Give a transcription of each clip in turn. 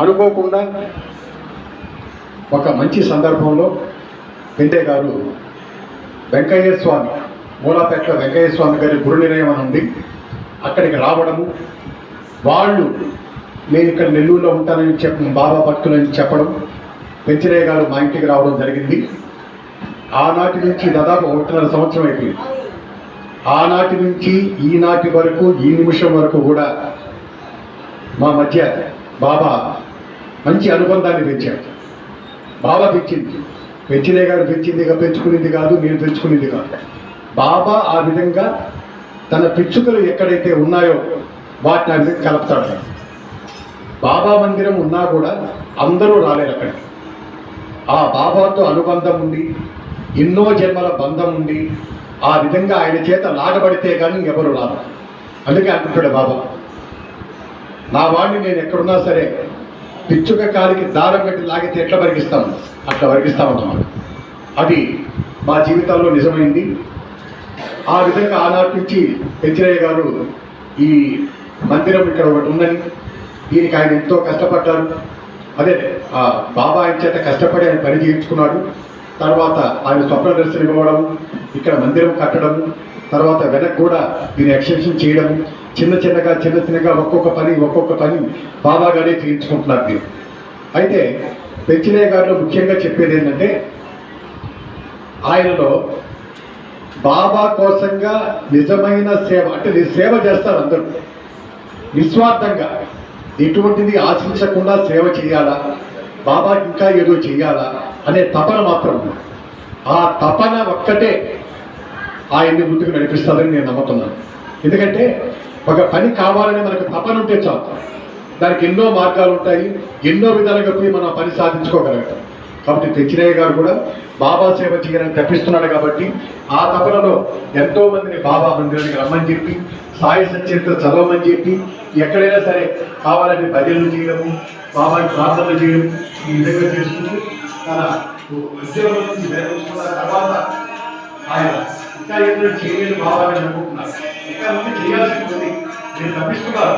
అనుకోకుండా ఒక మంచి సందర్భంలో వెంకయ్య గారు వెంకయ్య స్వామి మూలాపేట వెంకయ్య స్వామి గారి గురు నిలయం అని ఉంది. అక్కడికి రావడము వాళ్ళు నేను ఇక్కడ నెల్లూరులో ఉంటానని చెప్ప బాబా భక్తులని చెప్పడం పెంచరయ్య గారు మా ఇంటికి రావడం జరిగింది. ఆనాటి నుంచి దాదాపు ఒకటిన్నర సంవత్సరం అయిపోయింది. ఆనాటి నుంచి ఈనాటి వరకు ఈ నిమిషం వరకు కూడా మా మధ్య బాబా మంచి అనుబంధాన్ని పెంచాడు. బాబా పెంచింది. పెంచినే కాదు పెంచింది పెంచుకునేది కాదు నేను పెంచుకునేది కాదు. బాబా ఆ విధంగా తన పిచ్చుకలు ఎక్కడైతే ఉన్నాయో వాటిని అన్ని కలుపుతాడు. బాబా మందిరం ఉన్నా కూడా అందరూ రాలేరు అక్కడికి ఆ బాబాతో అనుబంధం ఉండి ఎన్నో జన్మల బంధం ఉండి ఆ విధంగా ఆయన చేత లాగబడితే కానీ ఎవరు రాదు అందుకే అంటుంటాడు బాబా నా వాడిని నేను ఎక్కడున్నా సరే పిచ్చుక కాలికి దారం పెట్టి లాగితే ఎట్లా వరిగిస్తాం అట్లా వరిగిస్తామన్నమాట అది మా జీవితాల్లో నిజమైంది. ఆ విధంగా ఆనాటి నుంచి పెంచరయ్య గారు ఈ మందిరం ఇక్కడ ఒకటి ఉందని దీనికి ఆయన ఎంతో కష్టపడ్డారు. అదే ఆ బాబా ఆయన చేత కష్టపడి ఆయన పని చేయించుకున్నాడు. తర్వాత ఆయన స్వప్న దర్శనం ఇవ్వడం ఇక్కడ మందిరం కట్టడం తర్వాత వెనక్కి కూడా దీన్ని ఎక్స్టెన్షన్ చేయడం చిన్న చిన్నగా చిన్న చిన్నగా ఒక్కొక్క పని ఒక్కొక్క పని బాబాగానే చేయించుకుంటున్నారు మీరు. అయితే పెంచినయ్య గారిలో ముఖ్యంగా చెప్పేది ఏంటంటే ఆయనలో బాబా కోసంగా నిజమైన సేవ అంటే నేను సేవ చేస్తారు అందరూ. నిస్వార్థంగా ఎటువంటిది ఆశించకుండా సేవ చేయాలా? బాబా ఇంకా ఏదో చేయాలా? అనే తపన మాత్రం ఆ తపన ఒక్కటే ఆయన్ని ముందుకు నడిపిస్తుందని నేను నమ్ముతున్నాను. ఎందుకంటే ఒక పని కావాలని మనకు తపన ఉంటే చాలు. దానికి ఎన్నో మార్గాలు ఉంటాయి ఎన్నో విధాలుగా పోయి మనం పని సాధించుకోగలుగుతాం కాబట్టి తెచ్చినయ్య గారు కూడా బాబా సేవ చేయడానికి తప్పిస్తున్నాడు కాబట్టి ఆ తపనలో ఎంతో మందిని బాబా మందిరానికి రమ్మని చెప్పి సాయి సచరిత్ర చదవమని చెప్పి ఎక్కడైనా సరే కావాలని భజనలు చేయడము బాబాకి ప్రార్థనలు చేయడం ఈ విధంగా చేసుకుంటూ తన ఉద్యోగం నుంచి తర్వాత ఆయన ఇంకా ఎన్నో చేయలేదు బాబాని అనుకుంటున్నారు. ఇంకా చేయాల్సి ఉంది నేను తప్పిస్తున్నారు.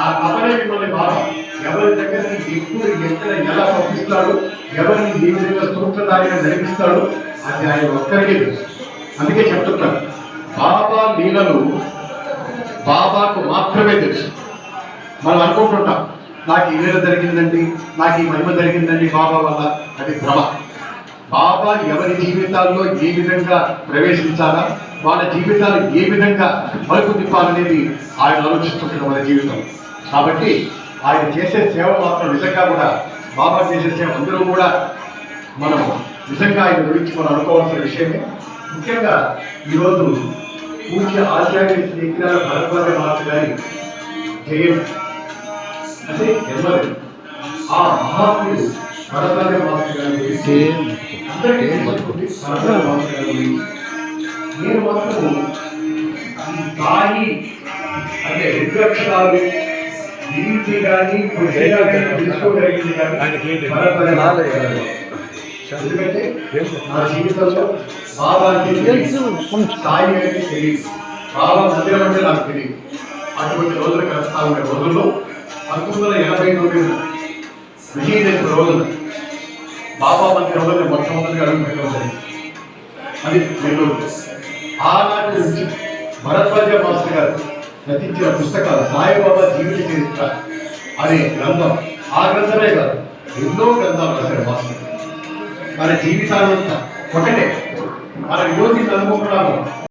ఆ తపనే మిమ్మల్ని బాధ ఎవరి దగ్గర ఎప్పుడు ఎక్కడ ఎలా పంపిస్తాడు ఎవరిని ఏ విధంగా సూత్రధారిగా నడిపిస్తాడు అది ఆయన ఒక్కరికే తెలుసు. అందుకే చెప్తున్నాను బాబా లీలలు బాబాకు మాత్రమే తెలుసు. మనం అనుకుంటుంటాం నాకు ఈ లీల జరిగిందండి నాకు ఈ మహిమ జరిగిందండి బాబా వల్ల అది భ్రమ. బాబా ఎవరి జీవితాల్లో ఏ విధంగా ప్రవేశించాలా? వాళ్ళ జీవితాలు ఏ విధంగా మలుపు తిప్పాలనేది ఆయన ఆలోచిస్తుంటాడు మన జీవితం. కాబట్టి ఆయన చేసే సేవ మాత్రం నిజంగా కూడా బాబా చేసే సేవ అందరూ కూడా మనం నిజంగా ఆయన గురించి మనం అనుకోవాల్సిన విషయమే. ముఖ్యంగా ఈరోజు పూజ్య ఆచార్య శ్రీజ్ఞాన భరద్వాజ మహర్షి గారి జయం. అంటే జన్మదినం ఆ మహాత్ముడు భరద్వాజ మహర్షి గారి గురించి అందరికీ భరద్వాజ మహర్షి గారి గురించి రుద్రాక్షరాలు దీనికి కానీ గారు. ఎందుకంటే నా జీవితంలో బాబా అంటే తెలియదు. సాయి అంటే తెలియదు. బాబా మందిరం అంటే నాకు తెలియదు. అటువంటి రోజులు కలుస్తా ఉండే రోజుల్లో పంతొమ్మిది వందల ఎనభై తొమ్మిది విజయదశమి రోజున బాబా మందిరంలో నేను మొట్టమొదటిగా అడుగు పెట్టడం జరిగింది. అది నెల్లూరు. ఆనాటి నుంచి భరద్వాజ మాస్టర్ గారు రచించిన పుస్తకాలు సాయిబాబా జీవిత చరిత్ర. అనే గ్రంథం. ఆ గ్రంథమే కాదు ఎన్నో గ్రంథాలు రాశారు మాస్టర్ మన జీవితాలంతా ఒకటే. మన యోగి అనుకుంటున్నాము